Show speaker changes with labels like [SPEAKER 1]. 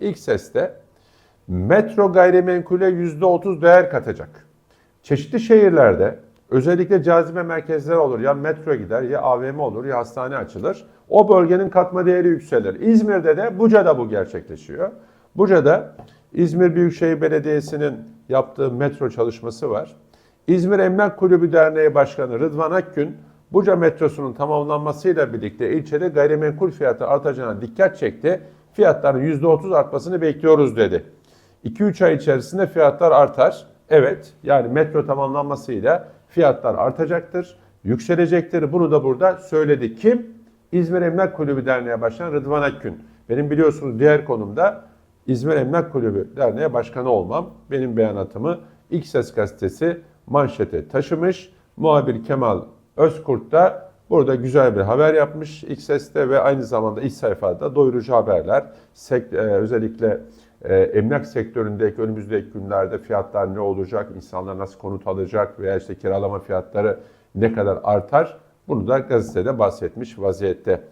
[SPEAKER 1] ilk seste metro gayrimenkule %30 değer katacak. Çeşitli şehirlerde özellikle cazibe merkezleri olur. Ya metro gider ya AVM olur ya hastane açılır. O bölgenin katma değeri yükselir. İzmir'de de Buca'da bu gerçekleşiyor. Buca'da İzmir Büyükşehir Belediyesi'nin yaptığı metro çalışması var. İzmir Emlak Kulübü Derneği Başkanı Rıdvan Akgün, Buca metrosunun tamamlanmasıyla birlikte ilçede gayrimenkul fiyatı artacağına dikkat çekti. Fiyatların %30 artmasını bekliyoruz dedi. 2-3 ay içerisinde fiyatlar artar. Evet yani metro tamamlanmasıyla fiyatlar artacaktır, yükselecektir. Bunu da burada söyledi. Kim? İzmir Emlak Kulübü Derneği Başkanı Rıdvan Akgün. Benim biliyorsunuz diğer konumda İzmir Emlak Kulübü Derneği Başkanı olmam. Benim beyanatımı İlk Ses Gazetesi manşete taşımış. Muhabir Kemal Özkurt da burada güzel bir haber yapmış Ses'te ve aynı zamanda ilk sayfada doyurucu haberler. Sek- e, özellikle e, emlak sektöründeki önümüzdeki günlerde fiyatlar ne olacak, insanlar nasıl konut alacak veya işte kiralama fiyatları ne kadar artar bunu da gazetede bahsetmiş vaziyette.